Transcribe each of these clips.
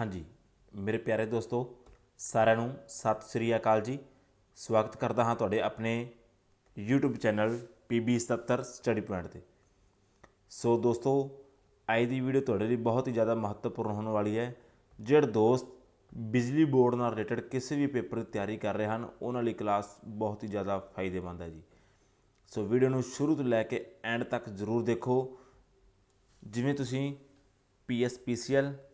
ਹਾਂਜੀ। ਮੇਰੇ ਪਿਆਰੇ ਦੋਸਤੋ, ਸਾਰਿਆਂ ਨੂੰ ਸਤਿ ਸ੍ਰੀ ਅਕਾਲ ਜੀ। ਸਵਾਗਤ ਕਰਦਾ ਹਾਂ ਤੁਹਾਡੇ ਆਪਣੇ YouTube channel PB77 study point ਤੇ। ਸੋ ਦੋਸਤੋ, ਅੱਜ ਦੀ ਵੀਡੀਓ ਤੁਹਾਡੇ ਲਈ ਬਹੁਤ ਹੀ ਜ਼ਿਆਦਾ ਮਹੱਤਵਪੂਰਨ ਹੋਣ ਵਾਲੀ ਹੈ। ਜਿਹੜੇ ਦੋਸਤ ਬਿਜਲੀ ਬੋਰਡ ਨਾਲ ਰਿਲੇਟਡ ਕਿਸੇ ਵੀ ਪੇਪਰ ਦੀ ਤਿਆਰੀ ਕਰ ਰਹੇ ਹਨ, ਉਹਨਾਂ ਲਈ ਕਲਾਸ ਬਹੁਤ ਹੀ ਜ਼ਿਆਦਾ ਫਾਇਦੇਮੰਦ ਹੈ ਜੀ। ਸੋ ਵੀਡੀਓ ਨੂੰ ਸ਼ੁਰੂ ਤੋਂ ਲੈ ਕੇ ਐਂਡ ਤੱਕ ਜ਼ਰੂਰ ਦੇਖੋ। ਜਿਵੇਂ ਤੁਸੀਂ PSPCL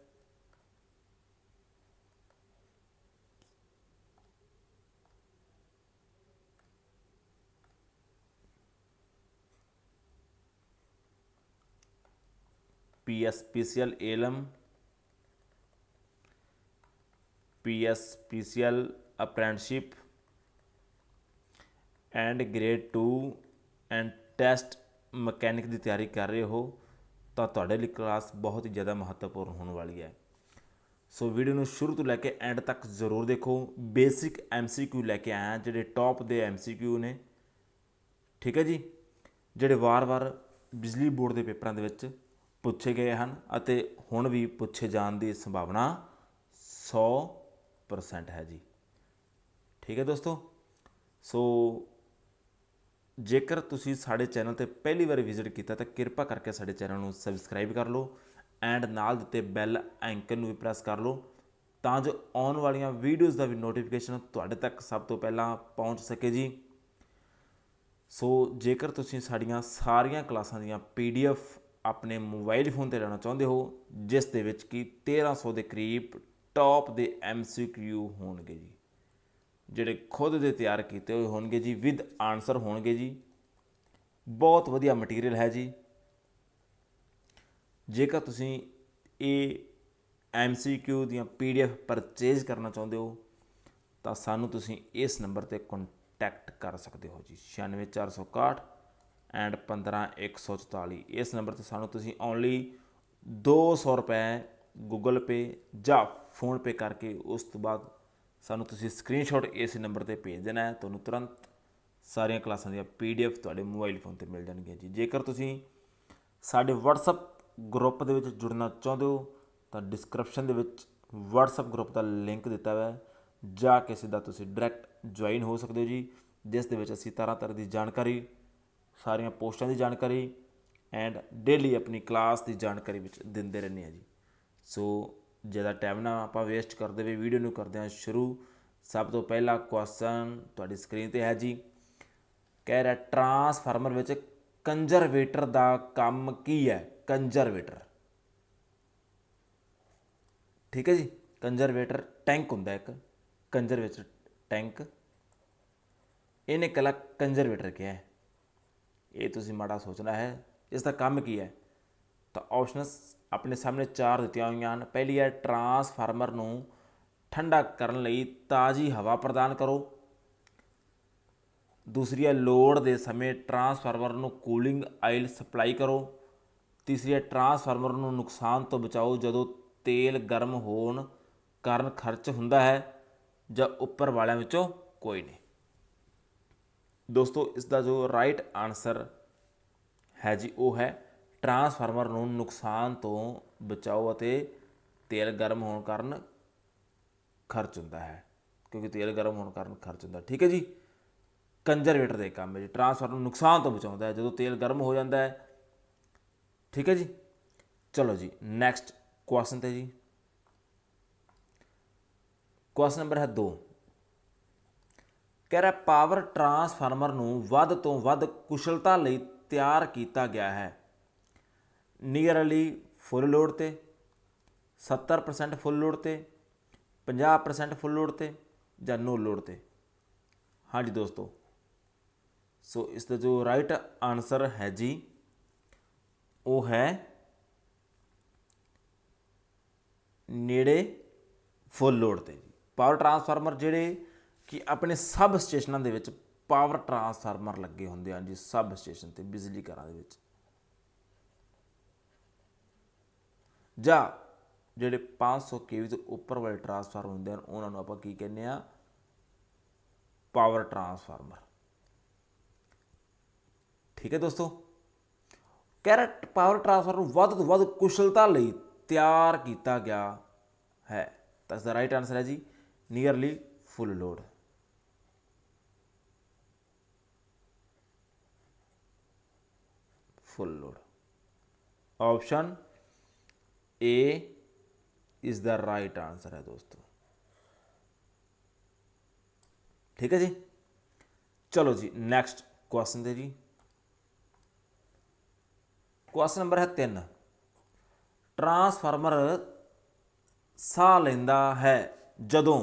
PSPCL ALM PSPCL apprenticeship and grade 2 and test mechanic ਦੀ ਤਿਆਰੀ ਕਰ ਰਹੇ ਹੋ, ਤਾਂ ਤੁਹਾਡੇ ਲਈ ਕਲਾਸ ਬਹੁਤ ਹੀ ਜ਼ਿਆਦਾ ਮਹੱਤਵਪੂਰਨ ਹੋਣ ਵਾਲੀ ਹੈ। ਸੋ ਵੀਡੀਓ ਨੂੰ ਸ਼ੁਰੂ ਤੋਂ ਲੈ ਕੇ ਐਂਡ ਤੱਕ ਜ਼ਰੂਰ ਦੇਖੋ। ਬੇਸਿਕ ਐਮਸੀਕਿਊ ਲੈ ਕੇ ਆਇਆ ਜਿਹੜੇ ਟੌਪ ਦੇ ਐਮਸੀਕਿਊ ਨੇ। ਠੀਕ ਹੈ ਜੀ? ਜਿਹੜੇ ਵਾਰ-ਵਾਰ ਬਿਜਲੀ ਬੋਰਡ ਦੇ ਪੇਪਰਾਂ ਦੇ ਵਿੱਚ ਪੁੱਛੇ ਗਏ ਹਨ ਅਤੇ ਹੁਣ ਵੀ ਪੁੱਛੇ ਜਾਣ ਦੀ ਸੰਭਾਵਨਾ 100% ਹੈ ਜੀ। ਠੀਕ ਹੈ ਦੋਸਤੋ? ਸੋ ਜੇਕਰ ਤੁਸੀਂ ਸਾਡੇ ਚੈਨਲ ਤੇ ਪਹਿਲੀ ਵਾਰ ਵਿਜ਼ਿਟ ਕੀਤਾ ਤਾਂ ਕਿਰਪਾ ਕਰਕੇ ਸਾਡੇ ਚੈਨਲ ਨੂੰ ਸਬਸਕ੍ਰਾਈਬ ਕਰ ਲਓ ਐਂਡ ਨਾਲ ਦਿੱਤੇ ਬੈਲ ਆਈਕਨ ਨੂੰ ਵੀ ਪ੍ਰੈਸ ਕਰ ਲਓ ਤਾਂ ਜੋ ਆਉਣ ਵਾਲੀਆਂ ਵੀਡੀਓਜ਼ ਦਾ ਵੀ ਨੋਟੀਫਿਕੇਸ਼ਨ ਤੁਹਾਡੇ ਤੱਕ ਸਭ ਤੋਂ ਪਹਿਲਾਂ ਪਹੁੰਚ ਸਕੇ ਜੀ। ਸੋ ਜੇਕਰ ਤੁਸੀਂ ਸਾਡੀਆਂ ਸਾਰੀਆਂ ਕਲਾਸਾਂ ਦੀਆਂ ਪੀਡੀਐਫ ਆਪਣੇ ਮੋਬਾਈਲ ਫੋਨ ਤੇ ਲੈਣਾ ਚਾਹੁੰਦੇ ਹੋ, ਜਿਸ ਦੇ ਵਿੱਚ ਕਿ 1300 ਦੇ ਕਰੀਬ ਟੌਪ ਦੇ ਐਮਸੀਕਿਊ ਹੋਣਗੇ ਜੀ। ਜਿਹੜੇ ਖੁਦ ਦੇ ਤਿਆਰ ਕੀਤੇ ਹੋਏ ਹੋਣਗੇ ਜੀ ਵਿਦ ਆਨਸਰ ਹੋਣਗੇ ਜੀ। ਬਹੁਤ ਵਧੀਆ ਮਟੀਰੀਅਲ ਹੈ ਜੀ। ਜੇਕਰ ਤੁਸੀਂ ਇਹ ਐਮਸੀਕਿਊ ਦੀਆਂ ਪੀਡੀਐਫ ਪਰਚੇਜ਼ ਕਰਨਾ ਚਾਹੁੰਦੇ ਹੋ, ਤਾਂ ਸਾਨੂੰ ਤੁਸੀਂ ਇਸ ਨੰਬਰ ਤੇ ਕੰਟੈਕਟ ਕਰ ਸਕਦੇ ਹੋ ਜੀ। 96461 ਐਂਡ 15144 ਇਸ ਨੰਬਰ ਤੇ ਸਾਨੂੰ ਤੁਸੀਂ ਓਨਲੀ 200 ਰੁਪਏ ਗੂਗਲ ਪੇ ਜਾਂ ਫੋਨ ਪੇ ਕਰਕੇ ਉਸ ਤੋਂ ਬਾਅਦ ਸਾਨੂੰ ਤੁਸੀਂ ਸਕਰੀਨਸ਼ਾਟ ਇਸ ਨੰਬਰ ਤੇ ਭੇਜ ਦੇਣਾ ਹੈ। ਤੁਹਾਨੂੰ ਤੁਰੰਤ ਸਾਰੀਆਂ ਕਲਾਸਾਂ ਦੀਆਂ ਪੀਡੀਐਫ ਤੁਹਾਡੇ ਮੋਬਾਈਲ ਫੋਨ ਤੇ ਮਿਲ ਜਾਣਗੀਆਂ ਜੀ। ਜੇਕਰ ਤੁਸੀਂ ਸਾਡੇ WhatsApp ਗਰੁੱਪ ਦੇ ਵਿੱਚ ਜੁੜਨਾ ਚਾਹੁੰਦੇ ਹੋ, ਤਾਂ ਡਿਸਕ੍ਰਿਪਸ਼ਨ ਦੇ ਵਿੱਚ WhatsApp ਗਰੁੱਪ ਦਾ ਲਿੰਕ ਦਿੱਤਾ ਹੋਇਆ ਹੈ। ਜਾ ਕੇ ਸਿੱਧਾ ਤੁਸੀਂ ਡਾਇਰੈਕਟ ਜੁਆਇਨ ਹੋ ਸਕਦੇ ਹੋ ਜੀ, ਜਿਸ ਦੇ ਵਿੱਚ ਅਸੀਂ ਤਰ੍ਹਾਂ ਤਰ੍ਹਾਂ ਦੀ ਜਾਣਕਾਰੀ ਸਾਰੀਆਂ ਪੋਸਟਾਂ ਦੀ ਜਾਣਕਾਰੀ ਐਂਡ ਡੇਲੀ ਆਪਣੀ ਕਲਾਸ ਦੀ ਜਾਣਕਾਰੀ ਵਿੱਚ ਦਿੰਦੇ ਰਹਿੰਦੇ ਹਾਂ ਜੀ। ਸੋ ਜ਼ਿਆਦਾ ਟਾਈਮ ਨਾ ਆਪਾਂ ਵੇਸਟ ਕਰਦੇ ਹੋਏ ਵੀਡੀਓ ਨੂੰ ਕਰਦੇ ਹਾਂ ਸ਼ੁਰੂ। ਸਭ ਤੋਂ ਪਹਿਲਾ ਕੁਐਸਚਨ ਤੁਹਾਡੀ ਸਕਰੀਨ ਤੇ ਹੈ ਜੀ। ਕਹਿ ਰਿਹਾ ਟਰਾਂਸਫਾਰਮਰ ਵਿੱਚ ਕੰਜ਼ਰਵੇਟਰ ਦਾ ਕੰਮ ਕੀ ਹੈ? ਕੰਜ਼ਰਵੇਟਰ ਠੀਕ ਹੈ ਜੀ? ਕੰਜ਼ਰਵੇਟਰ ਟੈਂਕ ਹੁੰਦਾ ਇੱਕ। ਕੰਜ਼ਰਵੇਟਰ ਟੈਂਕ ਇਹਨੇ ਕਲਾ ਕੰਜ਼ਰਵੇਟਰ ਕਿਹਾ ਹੈ। ਇਹ ਤੁਸੀਂ ਮਾੜਾ ਸੋਚਣਾ ਹੈ, ਇਸ ਦਾ ਕੰਮ ਕੀ ਹੈ? ਤਾਂ ਆਪਸ਼ਨਸ ਆਪਣੇ ਸਾਹਮਣੇ ਚਾਰ ਦਿੱਤੀਆਂ ਹੋਈਆਂ ਹਨ। ਪਹਿਲੀ ਹੈ ਟਰਾਂਸਫਾਰਮਰ ਨੂੰ ਠੰਡਾ ਕਰਨ ਲਈ ਤਾਜ਼ੀ ਹਵਾ ਪ੍ਰਦਾਨ ਕਰੋ। ਦੂਸਰੀ ਹੈ ਲੋਡ ਦੇ ਸਮੇਂ ਟਰਾਂਸਫਾਰਮਰ ਨੂੰ ਕੂਲਿੰਗ ਆਇਲ ਸਪਲਾਈ ਕਰੋ। ਤੀਸਰੀ ਹੈ ਟਰਾਂਸਫਾਰਮਰ ਨੂੰ ਨੁਕਸਾਨ ਤੋਂ ਬਚਾਓ ਜਦੋਂ ਤੇਲ ਗਰਮ ਹੋਣ ਕਾਰਨ ਖਰਚ ਹੁੰਦਾ ਹੈ ਜਾਂ ਉੱਪਰ ਵਾਲਿਆਂ ਵਿੱਚੋਂ ਕੋਈ ਨਹੀਂ। ਦੋਸਤੋ, ਇਸ ਦਾ ਜੋ ਰਾਈਟ ਆਨਸਰ ਹੈ ਜੀ, ਉਹ ਹੈ ਟਰਾਂਸਫਾਰਮਰ ਨੂੰ ਨੁਕਸਾਨ ਤੋਂ ਬਚਾਓ ਅਤੇ ਤੇਲ ਗਰਮ ਹੋਣ ਕਾਰਨ ਖਰਚ ਹੁੰਦਾ ਹੈ। ਕਿਉਂਕਿ ਤੇਲ ਗਰਮ ਹੋਣ ਕਾਰਨ ਖਰਚ ਹੁੰਦਾ, ਠੀਕ ਹੈ ਜੀ? ਕੰਜ਼ਰਵੇਟਰ ਦੇ ਕੰਮ ਹੈ ਜੀ। ਟਰਾਂਸਫਾਰਮਰ ਨੂੰ ਨੁਕਸਾਨ ਤੋਂ ਬਚਾਉਂਦਾ ਹੈ। ਜਦੋਂ ਤੇਲ ਗਰਮ ਹੋ ਜਾਂਦਾ ਹੈ, ਠੀਕ ਹੈ ਜੀ? ਚਲੋ ਜੀ ਨੈਕਸਟ ਕੁਐਸਚਨ ਤੇ ਜੀ। ਕੁਐਸਚਨ ਨੰਬਰ ਹੈ 2 ਕਹਿ ਰਿਹਾ ਪਾਵਰ ਟਰਾਂਸਫਾਰਮਰ ਨੂੰ ਵੱਧ ਤੋਂ ਵੱਧ ਕੁਸ਼ਲਤਾ ਲਈ ਤਿਆਰ ਕੀਤਾ ਗਿਆ ਹੈ। ਨੀਅਰਲੀ ਫੁੱਲ ਲੋਡ ਤੇ 70% ਫੁੱਲ ਲੋਡ ਤੇ 50% ਫੁੱਲ ਲੋਡ ਤੇ ਜਾਂ ਨੋ ਲੋਡ ਤੇ। ਹਾਂਜੀ ਦੋਸਤੋ, ਸੋ ਇਸ ਦਾ ਜੋ ਰਾਈਟ ਆਨਸਰ ਹੈ ਜੀ, ਉਹ ਹੈ ਨੇੜੇ ਫੁੱਲ ਲੋਡ ਤੇ ਪਾਵਰ ਟਰਾਂਸਫਾਰਮਰ ਜਿਹੜੇ ਕਿ ਆਪਣੇ ਸਬ ਸਟੇਸ਼ਨਾਂ ਦੇ ਵਿੱਚ ਪਾਵਰ ਟਰਾਂਸਫਾਰਮਰ ਲੱਗੇ ਹੁੰਦੇ ਹਨ ਜੀ, ਸਬ ਸਟੇਸ਼ਨ ਤੇ, ਬਿਜਲੀ ਘਰਾਂ ਦੇ ਵਿੱਚ। ਜਾਂ ਜਿਹੜੇ 500 ਕੇਵੀ ਤੋਂ ਉੱਪਰ ਵਾਲੇ ਟਰਾਂਸਫਾਰਮਰ ਹੁੰਦੇ ਹਨ, ਉਹਨਾਂ ਨੂੰ ਆਪਾਂ ਕੀ ਕਹਿੰਦੇ ਆ? ਪਾਵਰ ਟਰਾਂਸਫਾਰਮਰ ਠੀਕ ਹੈ ਦੋਸਤੋ? ਕੈਰਟ ਪਾਵਰ ਟਰਾਂਸਫਾਰਮਰ ਨੂੰ ਵੱਧ ਤੋਂ ਵੱਧ ਕੁਸ਼ਲਤਾ ਲਈ ਤਿਆਰ ਕੀਤਾ ਗਿਆ ਹੈ। ਤਾਂ ਇਸ ਦਾ ਰਾਈਟ ਆਨਸਰ ਹੈ ਜੀ nearly full load full load option A is the right answer ਹੈ ਦੋਸਤੋ ਠੀਕ ਹੈ ਜੀ ਚਲੋ ਜੀ ਨੈਕਸਟ ਕੁਐਸਚਨ ਤੇ ਜੀ ਕੁਐਸਚਨ ਨੰਬਰ ਹੈ 3 ਟਰਾਂਸਫਾਰਮਰ ਸਾਹ ਲੈਂਦਾ ਹੈ ਜਦੋਂ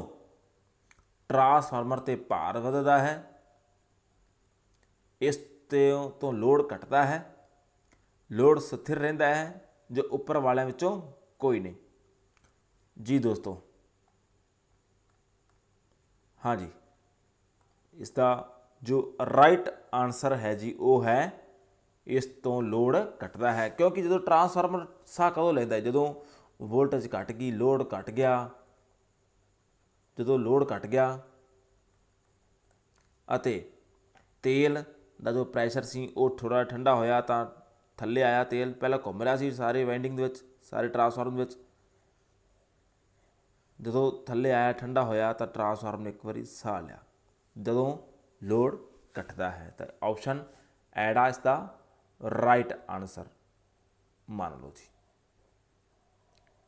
ਟਰਾਂਸਫਾਰਮਰ ਤੇ ਭਾਰ ਵੱਧਦਾ ਹੈ ਇਸ ਤੋਂ ਲੋਡ ਘਟਦਾ ਹੈ ਲੋੜ ਸਥਿਰ ਰਹਿੰਦਾ ਹੈ, ਜੋ ਉੱਪਰ ਵਾਲਿਆਂ ਵਿੱਚੋਂ ਕੋਈ ਨਹੀਂ। ਜੀ ਦੋਸਤੋ। ਹਾਂਜੀ ਇਸ ਦਾ ਜੋ ਰਾਈਟ ਆਨਸਰ ਹੈ ਜੀ, ਉਹ ਹੈ, ਇਸ ਤੋਂ ਲੋਡ ਘਟਦਾ ਹੈ। ਕਿਉਂਕਿ ਜਦੋਂ ਟਰਾਂਸਫਾਰਮਰ ਸਾਹ ਕਦੋਂ ਲੈਂਦਾ ਜਦੋਂ ਵੋਲਟੇਜ ਘਟ ਗਈ, ਲੋਡ ਘਟ ਗਿਆ। ਜਦੋਂ ਲੋਡ ਘਟ ਗਿਆ ਅਤੇ ਤੇਲ ਦਾ ਜੋ ਪ੍ਰੈਸ਼ਰ ਸੀ, ਉਹ ਥੋੜਾ ਠੰਡਾ ਹੋਇਆ ਤਾਂ ਥੱਲੇ ਆਇਆ ਤੇਲ, ਪਹਿਲਾਂ ਘੁੰਮ ਰਿਹਾ ਸੀ ਸਾਰੇ ਵਾਈਂਡਿੰਗ ਦੇ ਵਿੱਚ, ਸਾਰੇ ਟਰਾਂਸਫਾਰਮਰ ਵਿੱਚ। ਜਦੋਂ ਥੱਲੇ ਆਇਆ, ਠੰਡਾ ਹੋਇਆ, ਤਾਂ ਟਰਾਂਸਫਾਰਮਰ ਨੇ ਇੱਕ ਵਾਰੀ ਸਾਹ ਲਿਆ। ਜਦੋਂ ਲੋਡ ਘਟਦਾ ਹੈ, ਤਾਂ ਆਪਸ਼ਨ ਐਡਾ ਇਸ ਦਾ ਰਾਈਟ ਆਨਸਰ ਮੰਨ ਲਓ ਜੀ।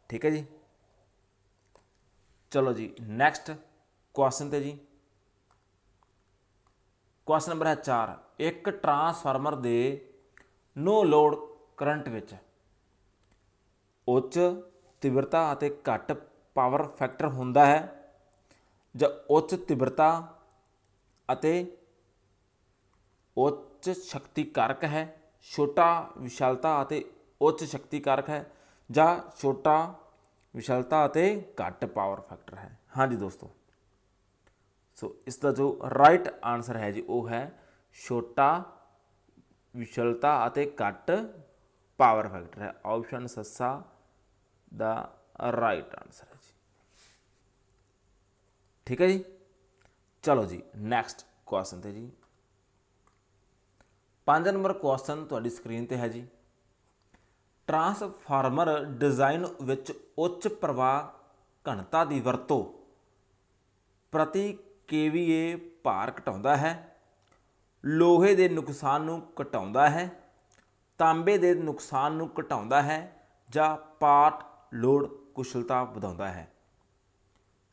ਠੀਕ ਹੈ ਜੀ? ਚਲੋ ਜੀ ਨੈਕਸਟ ਕੁਐਸਚਨ ਤੇ ਜੀ। ਕੁਐਸਚਨ ਨੰਬਰ ਹੈ 4 ਇੱਕ ਟਰਾਂਸਫਾਰਮਰ ਦੇ ਨੋ ਲੋਡ ਕਰੰਟ ਵਿੱਚ। ਉੱਚ ਤੀਬਰਤਾ ਅਤੇ ਘੱਟ ਪਾਵਰ ਫੈਕਟਰ ਹੁੰਦਾ ਹੈ। ਜਾਂ ਉੱਚ ਤੀਬਰਤਾ ਅਤੇ ਉੱਚ ਸ਼ਕਤੀ ਕਾਰਕ ਹੈ। ਛੋਟਾ ਵਿਸ਼ਾਲਤਾ ਅਤੇ ਉੱਚ ਸ਼ਕਤੀ ਕਾਰਕ ਹੈ। ਜਾਂ ਛੋਟਾ ਵਿਸ਼ਾਲਤਾ ਅਤੇ ਘੱਟ ਪਾਵਰ ਫੈਕਟਰ ਹੈ। ਹਾਂਜੀ ਦੋਸਤੋ। ਸੋ ਇਸ ਦਾ ਜੋ ਰਾਈਟ ਆਨਸਰ ਹੈ ਜੀ, ਉਹ ਹੈ ਛੋਟਾ ਵਿਸ਼ਲਤਾ ਅਤੇ ਘੱਟ ਪਾਵਰ ਫੈਕਟਰ ਹੈ। ਆਪਸ਼ਨ ਸੱਸਾ ਦਾ ਰਾਈਟ ਆਨਸਰ ਹੈ ਜੀ। ਠੀਕ ਹੈ ਜੀ? ਚਲੋ ਜੀ ਨੈਕਸਟ ਕੁਐਸਚਨ ਤੇ ਜੀ। 5 ਨੰਬਰ ਕੁਐਸਚਨ ਤੁਹਾਡੀ ਸਕਰੀਨ ਤੇ ਹੈ ਜੀ। ਟਰਾਂਸਫਾਰਮਰ ਡਿਜ਼ਾਈਨ ਵਿੱਚ ਉੱਚ ਪ੍ਰਵਾਹ ਘਣਤਾ ਦੀ ਵਰਤੋਂ ਪ੍ਰਤੀ ਕੇਵੀਏ ਭਾਰ ਘਟਾਉਂਦਾ ਹੈ। ਲੋਹੇ ਦੇ ਨੁਕਸਾਨ ਨੂੰ ਘਟਾਉਂਦਾ ਹੈ, ਤਾਂਬੇ ਦੇ ਨੁਕਸਾਨ ਨੂੰ ਘਟਾਉਂਦਾ ਹੈ ਜਾਂ ਪਾਟ ਲੋਡ ਕੁਸ਼ਲਤਾ ਵਧਾਉਂਦਾ ਹੈ।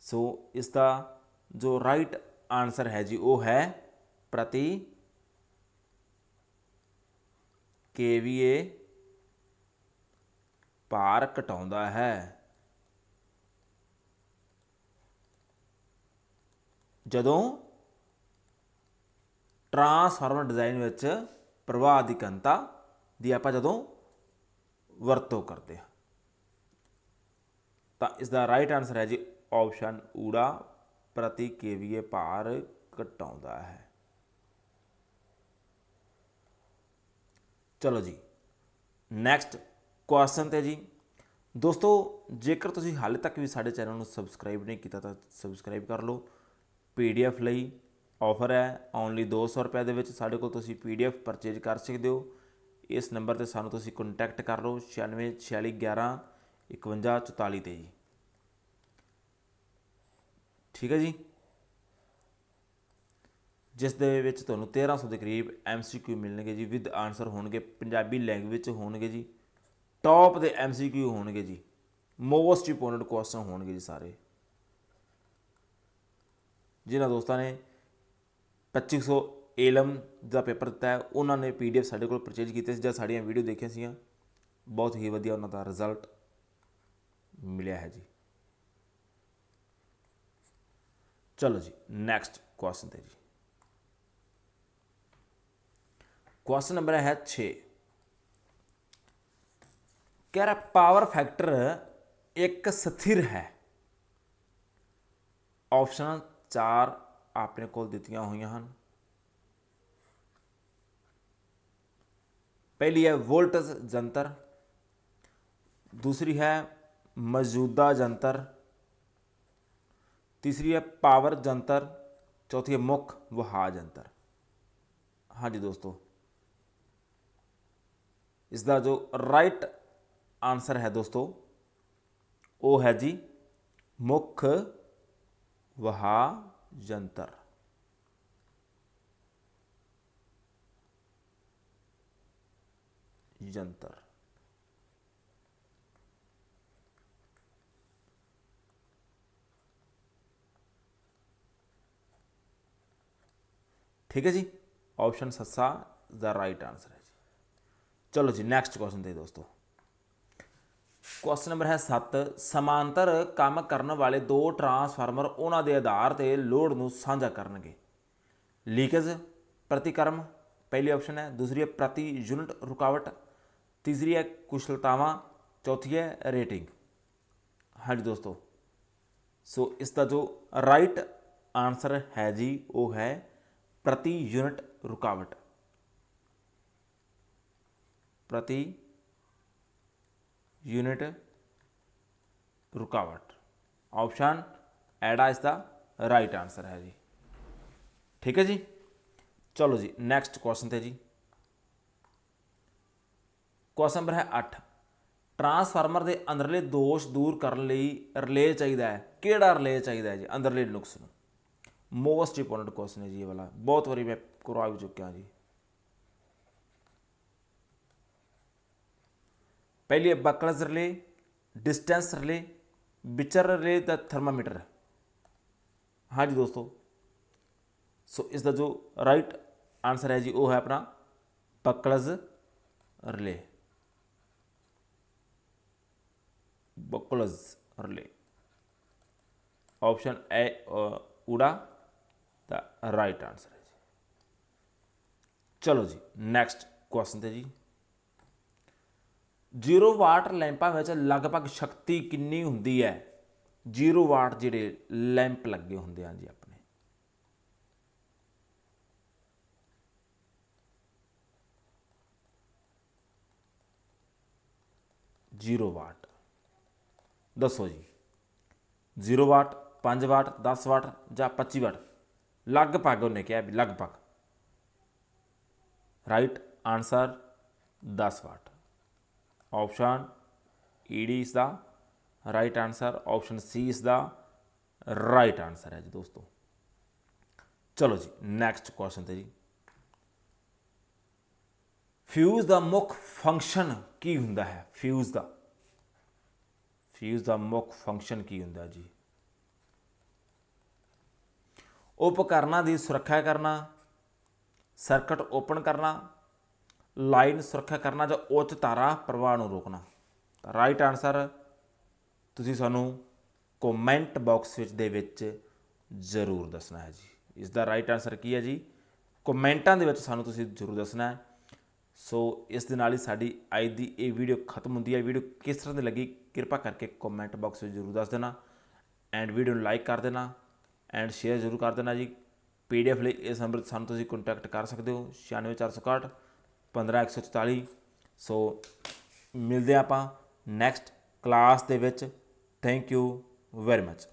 ਸੋ ਇਸ ਦਾ ਜੋ ਰਾਈਟ ਆਨਸਰ ਹੈ ਜੀ, ਉਹ ਹੈ ਪ੍ਰਤੀ ਕੇਵੀਏ ਭਾਰ ਘਟਾਉਂਦਾ ਹੈ। ਜਦੋਂ ਟਰਾਂਸਫਾਰਮਰ ਡਿਜ਼ਾਈਨ ਵਿੱਚ ਪ੍ਰਵਾਹ ਦੀ ਘਨਤਾ ਦੀ ਆਪਾਂ ਜਦੋਂ ਵਰਤੋਂ ਕਰਦੇ ਹਾਂ। ਤਾਂ ਇਸ ਦਾ ਰਾਈਟ ਆਨਸਰ ਹੈ ਜੀ ਆਪਸ਼ਨ ਊੜਾ, ਪ੍ਰਤੀ ਕੇਵੀਏ ਭਾਰ ਘਟਾਉਂਦਾ ਹੈ। ਚਲੋ ਜੀ ਨੈਕਸਟ ਕੁਐਸਚਨ ਤੇ ਜੀ। ਦੋਸਤੋ, ਜੇਕਰ ਤੁਸੀਂ ਹਾਲੇ ਤੱਕ ਵੀ ਸਾਡੇ ਚੈਨਲ ਨੂੰ ਸਬਸਕ੍ਰਾਈਬ ਨਹੀਂ ਕੀਤਾ ਤਾਂ ਸਬਸਕ੍ਰਾਈਬ ਕਰ ਲਓ। ਪੀਡੀਐਫ ਲਈ ਆਫਰ ਹੈ ਓਨਲੀ 200 ਰੁਪਏ ਦੇ ਵਿੱਚ ਸਾਡੇ ਕੋਲ ਤੁਸੀਂ ਪੀਡੀਐਫ ਪਰਚੇਜ ਕਰ ਸਕਦੇ ਹੋ। ਇਸ ਨੰਬਰ ਤੇ ਸਾਨੂੰ ਤੁਸੀਂ ਕੰਟੈਕਟ ਕਰ ਲਓ 964611 5144 ਤੇ ਜੀ। ਠੀਕ ਹੈ ਜੀ? ਜਿਸ ਦੇ ਵਿੱਚ ਤੁਹਾਨੂੰ 1300 ਦੇ ਕਰੀਬ ਐਮਸੀਕਿਊ ਮਿਲਣਗੇ ਜੀ ਵਿਦ ਆਨਸਰ ਹੋਣਗੇ, ਪੰਜਾਬੀ ਲੈਂਗੁਏਜ ਚ ਹੋਣਗੇ ਜੀ ਟੌਪ ਦੇ ਐਮਸੀਕਿਊ ਹੋਣਗੇ ਜੀ ਮੋਸਟ ਇੰਪੋਰਟੈਂਟ ਕੁਐਸਚਨ ਹੋਣਗੇ ਜੀ ਸਾਰੇ। ਜਿਨ੍ਹਾਂ ਦੋਸਤਾਂ ਨੇ 2500 ਏਲਮ ਦਾ ਪੇਪਰ ਦਿੱਤਾ ਹੈ। ਉਹਨਾਂ ਨੇ ਪੀਡੀਐਫ ਸਾਡੇ ਕੋਲ ਪਰਚੇਜ ਕੀਤੇ ਸੀ ਜਾਂ ਸਾਡੀਆਂ ਵੀਡੀਓ ਦੇਖੀਆਂ ਸੀਗੀਆਂ। ਬਹੁਤ ਹੀ ਵਧੀਆ ਉਹਨਾਂ ਦਾ ਰਿਜ਼ਲਟ ਮਿਲਿਆ ਹੈ ਜੀ। ਚਲੋ ਜੀ ਨੈਕਸਟ ਕੁਐਸਚਨ ਤੇ ਜੀ। ਕੁਐਸਚਨ ਨੰਬਰ ਹੈ 6 ਕਹਿ ਰਿਹਾ ਪਾਵਰ ਫੈਕਟਰ ਇੱਕ ਸਥਿਰ ਹੈ। ਆਪਸ਼ਨ ਚਾਰ ਆਪਣੇ ਕੋਲ ਦਿੱਤੀਆਂ ਹੋਈਆਂ ਹਨ। ਪਹਿਲੀ ਹੈ ਵੋਲਟੇਜ ਜੰਤਰ, ਦੂਸਰੀ ਹੈ ਮੌਜੂਦਾ ਜੰਤਰ, ਤੀਸਰੀ ਹੈ ਪਾਵਰ ਜੰਤਰ, ਚੌਥੀ ਹੈ ਮੁੱਖ ਵਹਾ ਜੰਤਰ। ਹਾਂਜੀ ਦੋਸਤੋ ਇਸ ਦਾ ਜੋ ਰਾਈਟ ਆਨਸਰ ਹੈ ਦੋਸਤੋ, ਉਹ ਹੈ ਜੀ ਮੁੱਖ ਵਹਾ ਯੰਤਰ ਯੰਤਰ ਠੀਕ ਹੈ ਜੀ? ਆਪਸ਼ਨ ਸੱਸਾ ਦਾ ਰਾਈਟ ਆਨਸਰ ਹੈ ਜੀ। ਚਲੋ ਜੀ ਨੈਕਸਟ ਕੁਐਸਚਨ ਦੇ ਦੋਸਤੋ। ਕੁਐਸਚਨ ਨੰਬਰ ਹੈ 7 ਸਮਾਂਤਰ ਕੰਮ ਕਰਨ ਵਾਲੇ ਦੋ ਟਰਾਂਸਫਾਰਮਰ ਉਹਨਾਂ ਦੇ ਆਧਾਰ ਤੇ ਲੋਡ ਨੂੰ ਸਾਂਝਾ ਕਰਨਗੇ। ਲੀਕੇਜ ਪ੍ਰਤੀਕਰਮ, ਪਹਿਲੀ ਆਪਸ਼ਨ ਹੈ। ਦੂਸਰੀ ਹੈ ਪ੍ਰਤੀ ਯੂਨਿਟ ਰੁਕਾਵਟ। ਤੀਸਰੀ ਹੈ ਕੁਸ਼ਲਤਾਵਾਂ। ਚੌਥੀ ਹੈ ਰੇਟਿੰਗ ਹਾਂਜੀ ਦੋਸਤੋ। ਸੋ ਇਸ ਦਾ ਜੋ ਰਾਈਟ ਆਨਸਰ ਹੈ ਜੀ, ਉਹ ਹੈ ਪ੍ਰਤੀ ਯੂਨਿਟ ਰੁਕਾਵਟ। ਪ੍ਰਤੀ ਯੂਨਿਟ ਰੁਕਾਵਟ। ਆਪਸ਼ਨ ਐਡਾ ਇਸ ਦਾ ਰਾਈਟ ਆਨਸਰ ਹੈ ਜੀ। ਠੀਕ ਹੈ ਜੀ? ਚਲੋ ਜੀ ਨੈਕਸਟ ਕੁਐਸਚਨ ਤੇ ਜੀ। ਕੁਐਸਚਨ ਨੰਬਰ ਹੈ 8 ਟਰਾਂਸਫਾਰਮਰ ਦੇ ਅੰਦਰਲੇ ਦੋਸ਼ ਦੂਰ ਕਰਨ ਲਈ ਰਿਲੇ ਚਾਹੀਦਾ ਹੈ। ਕਿਹੜਾ ਰਿਲੇ ਚਾਹੀਦਾ ਹੈ ਜੀ? ਅੰਦਰਲੇ ਨੁਕਸ ਨੂੰ। ਮੋਸਟ ਇੰਪੋਰਟੈਂਟ ਕੁਐਸਚਨ ਹੈ ਜੀ ਇਹ ਵਾਲਾ। ਬਹੁਤ ਵਾਰੀ ਮੈਂ ਕਰਵਾ ਵੀ ਚੁੱਕਿਆ ਜੀ। ਪਹਿਲੀ ਹੈ ਬਕਲਸ ਰਿਲੇ, ਡਿਸਟੈਂਸ ਰਿਲੇ, ਵਿਚਰ ਰਿਲੇ ਦਾ ਥਰਮਾਮੀਟਰ। ਹਾਂਜੀ ਦੋਸਤੋ, ਸੋ ਇਸ ਦਾ ਜੋ ਰਾਈਟ ਆਨਸਰ ਹੈ ਜੀ, ਉਹ ਹੈ ਆਪਣਾ Buchholz relay. Buchholz relay. Option A ਊੜਾ ਦਾ ਰਾਈਟ ਆਨਸਰ ਹੈ ਜੀ। ਚਲੋ ਜੀ ਨੈਕਸਟ ਕੁਐਸਚਨ ਤੇ ਜੀ। 0 ਵਾਟ ਲੈਂਪਾਂ ਵਿੱਚ ਲਗਭਗ ਸ਼ਕਤੀ ਕਿੰਨੀ ਹੁੰਦੀ ਹੈ? 0 ਵਾਟ ਜਿਹੜੇ ਲੈਂਪ ਲੱਗੇ ਹੁੰਦੇ ਆ ਜੀ ਆਪਣੇ। Zero watt. ਦੱਸੋ ਜੀ। 0 ਵਾਟ 5 ਵਾਟ 10 ਵਾਟ ਜਾਂ 25 ਵਾਟ? ਲਗਭਗ ਉਹਨੇ ਕਿਹਾ ਵੀ ਲਗਭਗ। Right answer 10 watt. ਆਪਸ਼ਨ ਈਡੀ ਇਸ ਦਾ ਰਾਈਟ ਆਨਸਰ ਆਪਸ਼ਨ ਸੀ ਇਸ ਦਾ ਰਾਈਟ ਆਨਸਰ ਹੈ ਜੀ ਦੋਸਤੋ। ਚਲੋ ਜੀ ਨੈਕਸਟ ਕੁਐਸਚਨ ਤੇ ਜੀ। ਫਿਊਜ਼ ਦਾ ਮੁੱਖ ਫੰਕਸ਼ਨ ਕੀ ਹੁੰਦਾ ਹੈ? ਫਿਊਜ਼ ਦਾ। ਫਿਊਜ਼ ਦਾ ਮੁੱਖ ਫੰਕਸ਼ਨ ਕੀ ਹੁੰਦਾ ਜੀ? ਉਪਕਰਨਾਂ ਦੀ ਸੁਰੱਖਿਆ ਕਰਨਾ ਸਰਕਟ ਓਪਨ ਕਰਨਾ ਲਾਈਨ ਸੁਰੱਖਿਆ ਕਰਨਾ ਜਾਂ ਉੱਚ ਧਾਰਾ ਪ੍ਰਵਾਹ ਨੂੰ ਰੋਕਣਾ? ਤਾਂ ਰਾਈਟ ਆਨਸਰ ਤੁਸੀਂ ਸਾਨੂੰ ਕਮੈਂਟ ਬਾਕਸ ਵਿੱਚ ਦੇ ਵਿੱਚ ਜ਼ਰੂਰ ਦੱਸਣਾ ਹੈ ਜੀ। ਇਸ ਦਾ ਰਾਈਟ ਆਨਸਰ ਕੀ ਹੈ ਜੀ? ਕਮੈਂਟਾਂ ਦੇ ਵਿੱਚ ਸਾਨੂੰ ਤੁਸੀਂ ਜ਼ਰੂਰ ਦੱਸਣਾ ਹੈ। ਸੋ ਇਸ ਦੇ ਨਾਲ ਹੀ ਸਾਡੀ ਅੱਜ ਦੀ ਇਹ ਵੀਡੀਓ ਖਤਮ ਹੁੰਦੀ ਹੈ। ਵੀਡੀਓ ਕਿਸ ਤਰ੍ਹਾਂ ਦੀ ਲੱਗੀ, ਕਿਰਪਾ ਕਰਕੇ ਕਮੈਂਟ ਬਾਕਸ ਵਿੱਚ ਜ਼ਰੂਰ ਦੱਸ ਦੇਣਾ ਐਂਡ ਵੀਡੀਓ ਨੂੰ ਲਾਈਕ ਕਰ ਦੇਣਾ ਐਂਡ ਸ਼ੇਅਰ ਜ਼ਰੂਰ ਕਰ ਦੇਣਾ ਜੀ। ਪੀਡੀਐਫ ਲਈ ਇਸ ਨੰਬਰ ਤੇ ਸਾਨੂੰ ਤੁਸੀਂ ਕੰਟੈਕਟ ਕਰ ਸਕਦੇ ਹੋ। 96461 15144 ਸੋ ਮਿਲਦੇ ਹਾਂ ਆਪਾਂ ਨੈਕਸਟ ਕਲਾਸ ਦੇ ਵਿੱਚ। Thank you very much